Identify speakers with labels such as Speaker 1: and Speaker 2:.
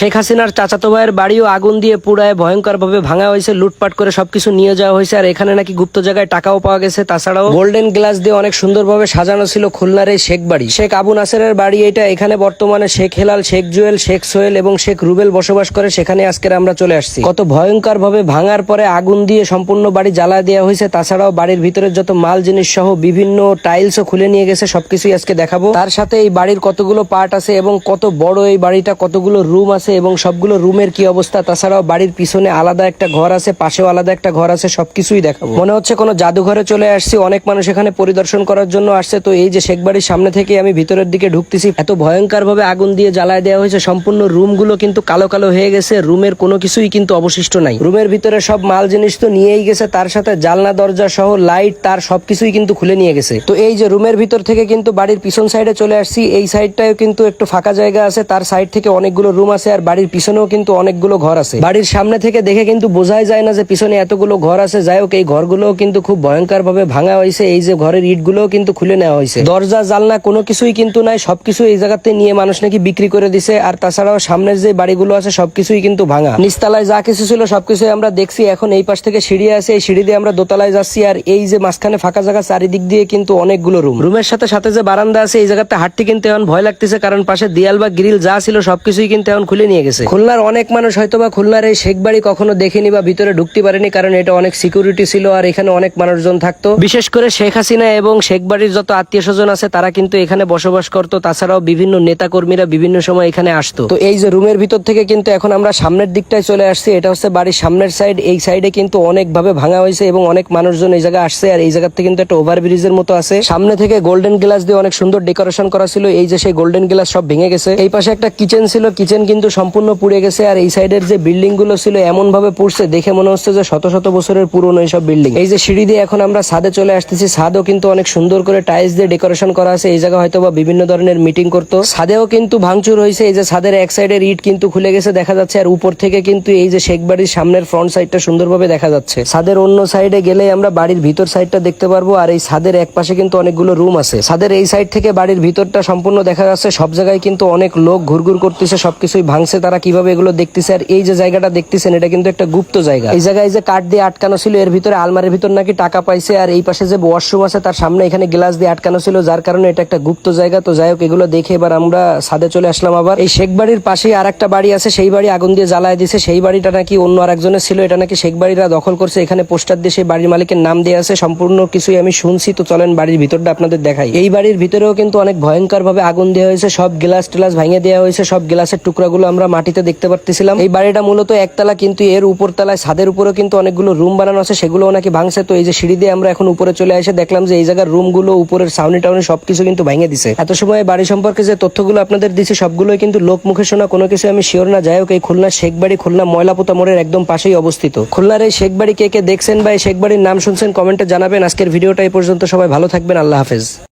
Speaker 1: শেখ হাসিনার চাচাতো ভাইয়ের বাড়িও আগুন দিয়ে পুড়ায় ভয়ঙ্করভাবে ভাঙা হয়েছে, লুটপাট করে সবকিছু নিয়ে যাওয়া হয়েছে, আর এখানে নাকি গুপ্ত জায়গায় টাকাও পাওয়া গেছে। তাছাড়াও গোল্ডেন গ্লাস দিয়ে অনেক সুন্দরভাবে সাজানো ছিল খুলনার এই শেখ বাড়ি। শেখ আবু নাসেরের বাড়ি এটা, এখানে বর্তমানে শেখ হেলাল, শেখ জুয়েল, শেখ সোহেল এবং শেখ রুবেল বসবাস করে, সেখানে আজকের আমরা চলে আসছি। কত ভয়ঙ্করভাবে ভাঙার পরে আগুন দিয়ে সম্পূর্ণ বাড়ি জ্বালা দেওয়া হয়েছে, তাছাড়াও বাড়ির ভিতরে যত মাল জিনিস সহ বিভিন্ন টাইলসও খুলে নিয়ে গেছে, সবকিছুই আজকে দেখাবো। তার সাথে এই বাড়ির কতগুলো পার্ট আছে এবং কত বড় এই বাড়িটা, কতগুলো রুম আছে এবং সবগুলো রুমের কি অবস্থা? তাছাড়াও বাড়ির পিছনে আলাদা একটা ঘর আছে, পাশেও আলাদা একটা ঘর আছে, সবকিছুই দেখাবো। মনে হচ্ছে কোনো জাদুঘরে চলে আসছি, অনেক মানুষ এখানে পরিদর্শন করার জন্য আসছে, তো এই যে শেখ বাড়ির সামনে থেকে আমি ভিতরের দিকে ঢুকতেছি। এত ভয়ঙ্কর ভাবে আগুন দিয়ে জ্বালায় দেওয়া হয়েছে, সম্পূর্ণ রুমগুলো কিন্তু কালো কালো হয়ে গেছে, রুমের কোনো কিছুই কিন্তু অবশিষ্ট নাই। রুমের ভিতরে সব মাল জিনিস তো নিয়েই গেছে, তার সাথে জালনা, দরজা সহ লাইট, তার সবকিছুই কিন্তু খুলে নিয়ে গেছে। তো এই যে রুমের ভিতর থেকে কিন্তু বাড়ির পিছন সাইডে চলে আসছি, এই সাইডটাও কিন্তু একটু ফাঁকা জায়গা আছে, তার সাইড থেকে অনেকগুলো রুম আছে আর বাড়ির পিছনেও কিন্তু অনেকগুলো ঘর আছে। বাড়ির সামনে থেকে দেখে কিন্তু বোঝাই যায় না যে পিছনে এতগুলো ঘর আছে। যাই হোক, এই ঘরগুলোও কিন্তু খুব ভয়ঙ্কর ভাবে ভাঙা হয়েছে। এই যে ঘরের ইটগুলোও কিন্তু খুলে নেওয়া হয়েছে। দরজা জালনা কোনো কিছুই কিন্তু নাই। সবকিছু এই জায়গাতে নিয়ে মানুষ নাকি বিক্রি করে দিছে। আর তাছাড়াও সামনের যে বাড়িগুলো আছে, সবকিছুই কিন্তু ভাঙা। নিচতলায় যা কিছু ছিল সবকিছুই আমরা দেখছি। এখন এই পাশ থেকে সিঁড়ি আছে। এই সিঁড়ি দিয়ে আমরা দোতলায় যাচ্ছি। আর এই যে মাঝখানে ফাঁকা জায়গা, চারিদিক দিয়ে কিন্তু অনেকগুলো রুম। রুমের সাথে সাথে যে বারান্দা আছে, এই জায়গাতে হাঁটতে কিন্তু এখন ভয় লাগতেছে। কারণ পাশে দেয়াল বা গ্রিল যা ছিল, সবকিছুই কিন্তু এখন খুলে নিয়ে গেছে। খুলনার অনেক মানুষ হয়তো বা খুলনার এই শেখ বাড়ি কখনো দেখেনি বা ভিতরে ঢুকতে পারেনি কারণ এটা অনেক সিকিউরিটি ছিল আর এখানে অনেক মানুষজন থাকতো। বিশেষ করে শেখ হাসিনা এবং শেখ বাড়ির যত আত্মীয় স্বজন আছে তারা কিন্তু এখানে বসবাস করতো। তাছাড়াও বিভিন্ন নেতা কর্মীরা বিভিন্ন সময় এখানে আসতো। তো এই যে রুমের ভিতর থেকে কিন্তু এখন আমরা সামনের দিকটায় চলে আসছি এটা হচ্ছে বাড়ির সামনের সাইড এই সাইডে কিন্তু অনেকভাবে ভাঙা হয়েছে এবং অনেক মানুষজন এই জায়গায় আসছে আর এই জায়গাতে কিন্তু একটা ওভার ব্রিজের মতো আছে। সামনে থেকে গোল্ডেন গ্লাস দিয়ে অনেক সুন্দর ডেকোরেশন করা ছিল। এই যে সেই গোল্ডেন গ্লাস সব ভেঙে গেছে। এই পাশে একটা কিচেন ছিল। কিচেন কিন্তু সম্পূর্ণ পুড়ে গেছে আর এই সাইডের যে বিল্ডিংগুলো ছিল এমন ভাবে পুড়ছে, দেখে মনে হচ্ছে যে শত শত বছরের পুরনো এইসব বিল্ডিং। এই যে সিঁড়ি দিয়ে এখন আমরা ছাদে চলে আসতেছি, ছাদও কিন্তু অনেক সুন্দর করে টাইলস দিয়ে ডেকোরেশন করা আছে, এই জায়গা হয়তো বা বিভিন্ন ধরনের মিটিং করতো। ছাদেও কিন্তু ভাঙচুর হয়েছে, এই যে ছাদের এক সাইডের ইট কিন্তু খুলে গেছে দেখা যাচ্ছে, আর উপর থেকে কিন্তু এই যে শেখ বাড়ির সামনের ফ্রন্ট সাইডটা সুন্দরভাবে দেখা যাচ্ছে। ছাদের অন্য সাইডে গেলে আমরা বাড়ির ভিতর সাইডটা দেখতে পারব, আর এই ছাদের এক পাশে কিন্তু অনেকগুলো রুম আছে। ছাদের এই সাইড থেকে বাড়ির ভিতরটা সম্পূর্ণ দেখা যাচ্ছে, সব জায়গায় কিন্তু অনেক লোক ঘুরঘুর করতেছে, সবকিছুই ভাঙছে তারা কীভাবে এগুলো দেখতেছে, আর এই যে জায়গাটা দেখতেছেন, এটা কিন্তু একটা গুপ্ত জায়গা। এই জায়গায় যে কাঠ দিয়ে আটকানো ছিল, এর ভিতরে আলমারির ভিতর নাকি টাকা পাইছে, আর এই পাশে যে ওয়াশরুম আছে, তার সামনে এখানে গ্লাস দিয়ে আটকানো ছিল, যার কারণে এটা একটা গুপ্ত জায়গা। তো যাই হোক, এগুলো দেখে এবার আমরা ছাদে চলে আসলাম আবার। এই শেখ বাড়ির পাশেই আর একটা বাড়ি আছে, সেই বাড়ি আগুন দিয়ে জ্বালায় দিছে। সেই বাড়িটা নাকি অন্য আরেকজনের ছিল, এটা নাকি শেখ বাড়িরা দখল করছে। এখানে পোস্টার দিয়ে সেই বাড়ির মালিকের নাম দিয়ে আছে, সম্পূর্ণ কিছুই আমি শুনছি। তো চলেন বাড়ির ভিতরটা আপনাদের দেখাই। এই বাড়ির ভিতরেও কিন্তু অনেক ভয়ঙ্কর ভাবে আগুন দেওয়া হয়েছে, সব গ্লাস টেলাস ভাঙে দেওয়া হয়েছে, সব গ্লাসের টুকরাগুলো আমরা মাটিতে দেখতে পারতেছিলাম। এই বাড়িটা মূলত একতলা, কিন্তু এর উপর তলায় ছাদের উপরেও কিন্তু অনেকগুলো রুম বানানো আছে সেগুলো নাকি ভাঙছে। তো এই যে সিঁড়ি দিয়ে আমরা এখন উপরে চলে এসে দেখলাম যে এই জায়গার রুমগুলো, উপরের সাউনি টাউনি সবকিছু কিন্তু ভেঙে দিছে। এত সময় বাড়ি সম্পর্কে যে তথ্যগুলো আপনাদের দিছি, সবগুলোই কিন্তু লোক মুখে শোনা, কোনো কিছু আমি শিওর না। যাই হোক, এই খুলনা শেখ বাড়ি, খুলনা ময়লাপোতা মোড়ের একদম পাশেই অবস্থিত। খুলনার এই শেখ বাড়ি কে কে দেখছেন বা এই শেখ বাড়ির নাম শুনছেন, কমেন্টে জানাবেন। আজকের ভিডিওটা এই পর্যন্ত। সবাই ভালো থাকবেন, আল্লাহ হাফেজ।